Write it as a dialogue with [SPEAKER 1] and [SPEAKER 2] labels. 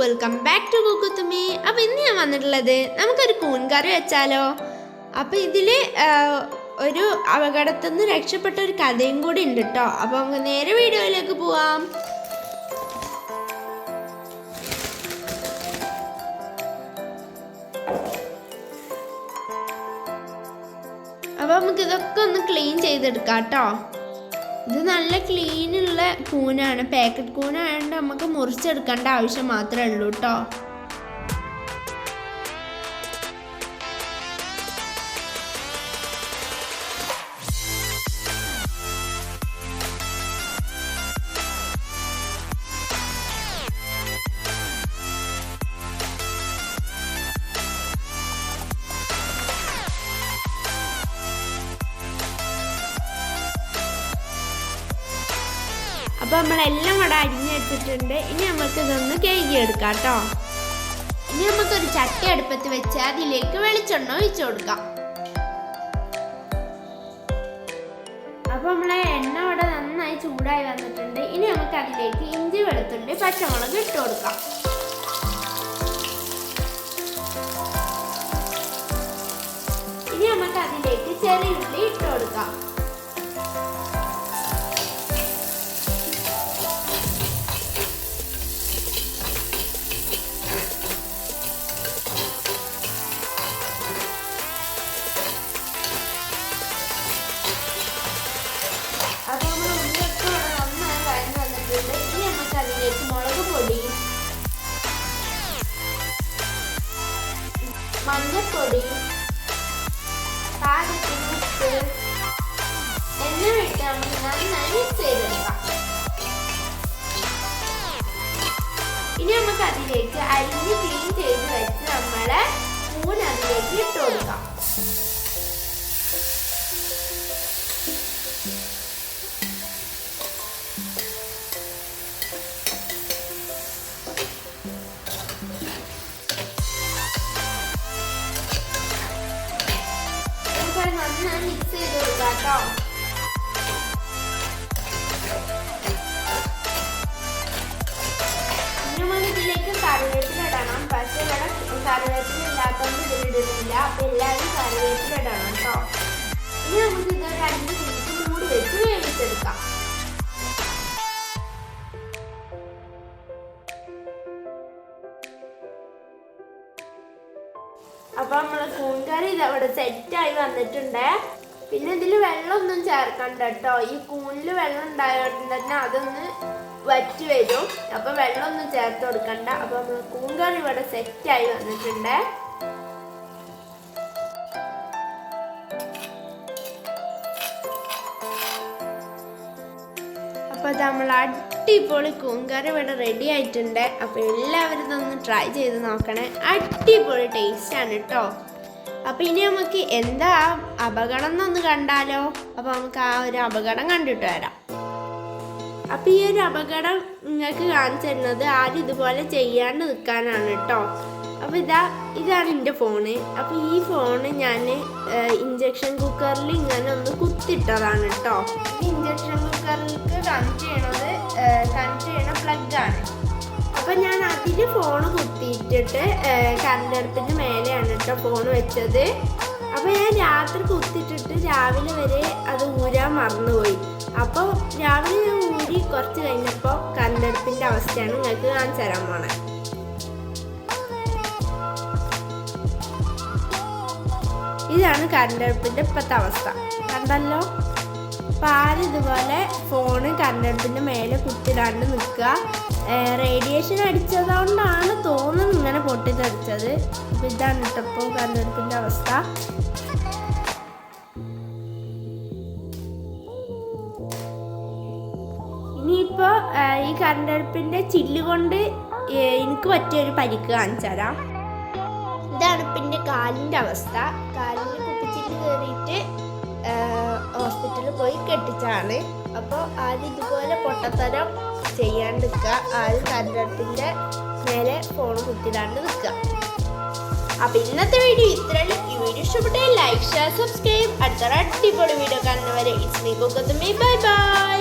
[SPEAKER 1] Welcome back to കുക്കുത്തുമ്മി അപ്പോൾ ഇന്ന് ഞാൻ വന്നിട്ടുള്ളത് നമുക്കൊരു കൂൻകറി വെച്ചാലോ? അപ്പോൾ ഇതിൽ ഒരു അപകടത്തിൽ നിന്ന് രക്ഷപ്പെട്ട ഒരു കഥയും കൂടി ഉണ്ട് കേട്ടോ അപ്പോൾ നമുക്ക് നേരെ വീഡിയോയിലേക്ക് പോവാം. നമുക്ക് ഇതൊക്കെ ഒന്ന് ക്ലീൻ ചെയ്തെടുക്കാം കേട്ടോ ഇത് നല്ല ക്ലീനുള്ള കൂനാണ് പാക്കറ്റ് കൂനായതുകൊണ്ട് നമുക്ക് മുറിച്ചെടുക്കേണ്ട ആവശ്യം മാത്രമേ ഉള്ളൂ കേട്ടോ അപ്പോൾ നമ്മളെല്ലാം ഇവിടെ അരിഞ്ഞെടുത്തിട്ടുണ്ട് ഇനി നമുക്ക് ഇതൊന്ന് എടുക്കാം കേട്ടോ. ഇനി നമുക്കൊരു ചട്ടി അടുപ്പത്ത് വെച്ച് അതിലേക്ക് വെളിച്ചെണ്ണ ഒഴിച്ചു കൊടുക്കാം. അപ്പോൾ നമ്മളെ എണ്ണ ഇവിടെ നന്നായി ചൂടായി വന്നിട്ടുണ്ട്. ഇനി നമുക്ക് അതിലേക്ക് ഇഞ്ചി വെളുത്തുള്ളി പച്ചമുളക് ഇട്ട് കൊടുക്കാം. ഇനി നമുക്ക് അതിലേക്ക് ചെറിയ ഉള്ളി ഇട്ട് കൊടുക്കാം. മഞ്ഞൾപ്പൊടി പാകത്തിന് ഉപ്പ് എന്നിവ ഇട്ട് നമുക്ക് നന്നായി മിക്സ് ഇനി നമുക്ക് അതിലേക്ക് അരിഞ്ഞ് അത് മിക്സ് ഇതിലേക്ക് കറിവേപ്പില ഇടണം പക്ഷെ ഇവിടെ കറിവേപ്പില ഇല്ലാത്തതുകൊണ്ട് ഇതിലിടുന്നില്ല അപ്പൊ എല്ലാവരും കറിവേപ്പില ഇടണം കേട്ടോ ഇനി നമുക്ക് ഇതൊരു രണ്ട് മിനിറ്റ് അപ്പൊ നമ്മൾ കൂൺകറി ഇത് അവിടെ സെറ്റായി വന്നിട്ടുണ്ട്. പിന്നെ ഇതിൽ വെള്ളമൊന്നും ചേർക്കണ്ട കേട്ടോ. ഈ കൂണിൽ വെള്ളം ഉണ്ടായതുകൊണ്ട് തന്നെ അതൊന്ന് വറ്റി വരും. അപ്പൊ വെള്ളമൊന്നും ചേർത്ത് കൊടുക്കണ്ട. അപ്പൊ നമ്മൾ കൂൺകറി ഇവിടെ സെറ്റായി വന്നിട്ടുണ്ട്. അപ്പോൾ നമ്മൾ അടിപൊളി കൂങ്കറി ഇവിടെ റെഡി ആയിട്ടുണ്ട്. അപ്പോൾ എല്ലാവരും ഒന്ന് ട്രൈ ചെയ്ത് നോക്കണേ. അടിപൊളി ടേസ്റ്റ് ആണ് കേട്ടോ അപ്പോൾ ഇനി നമുക്ക് എന്താ അപകടം എന്നൊന്ന് കണ്ടാലോ? അപ്പോൾ നമുക്ക് ആ ഒരു അപകടം കണ്ടിട്ട് വരാം. അപ്പോൾ ഈ ഒരു അപകടം നിങ്ങൾക്ക് കാണിച്ചു തരുന്നത് ആരും ഇതുപോലെ ചെയ്യാണ്ട് നിൽക്കാനാണ് കേട്ടോ അപ്പോൾ ഇതാ ഇതാണ് എന്റെ ഫോണ്. അപ്പോൾ ഈ ഫോണ് ഞാൻ ഇഞ്ചക്ഷൻ കുക്കറിൽ ഇങ്ങനെ ഒന്ന് കുത്തിട്ടതാണ് കേട്ടോ ഇഞ്ചക്ഷൻ കുക്കറിലേക്ക് കണക്ട് ചെയ്യണത് കണക്ട് ചെയ്യണ പ്ലഗാണ് അപ്പോൾ ഞാൻ അതിൽ ഫോൺ കുത്തിയിട്ടിട്ട് കറണ്ട് മേലെയാണ് കേട്ടോ ഫോൺ വെച്ചത്. അപ്പോൾ ഞാൻ രാത്രി കുത്തിയിട്ടിട്ട് രാവിലെ വരെ അത് ഊരാൻ മറന്നുപോയി. അപ്പോൾ രാവിലെ ഞാൻ ഊരി കുറച്ച് കഴിഞ്ഞപ്പോൾ കറണ്ട് അടുപ്പിന്റെ അവസ്ഥയാണ് നിങ്ങൾക്ക് കാണിച്ചു തരാൻ പോണേ. അടുപ്പിന്റെ ഇപ്പോഴത്തെ അവസ്ഥ. കണ്ടല്ലോ? ആരും ഇതുപോലെ ഫോണ് കറണ്ട് അടുപ്പിന്റെ മേലെ കുത്തിടാണ്ട് നിൽക്കുക. റേഡിയേഷൻ അടിച്ചതുകൊണ്ടാണ് തോന്നുന്നു ഇങ്ങനെ പൊട്ടിത്തെറിച്ചത്. അപ്പോൾ ഇതാണ് ഇട്ടപ്പോൾ അടുപ്പിന്റെ അവസ്ഥ. ഇനിയിപ്പോൾ ഈ കറണ്ട് അടുപ്പിന്റെ ചില്ല് കൊണ്ട് എനിക്ക് പറ്റിയൊരു പരിക്ക് കാണിച്ചു തരാം ഇതാണ് പിന്നെ കാലിന്റെ അവസ്ഥ. കാലിൽ കുപ്പിച്ചിട്ട് കയറിയിട്ട് ഹോസ്പിറ്റലിൽ പോയി കെട്ടിച്ചാണ് അപ്പോൾ ആദ്യം ഇതുപോലെ പൊട്ടത്തരം ചെയ്യാണ്ട് നിൽക്കുക. ആദ്യം തരത്തിന്റെ മേലെ ഫോൺ കുത്തിടാണ്ട് നിൽക്കുക. അപ്പം ഇന്നത്തെ വീഡിയോ ഇത്രയും ഈ വീഡിയോ ഇഷ്ടപ്പെട്ടെങ്കിൽ ലൈക്ക് ഷെയർ സബ്സ്ക്രൈബ് അടുത്ത അടിപൊളി വീഡിയോ കാണുന്നവരെ ഇറ്റ്സ് മീ ബൈ ബൈ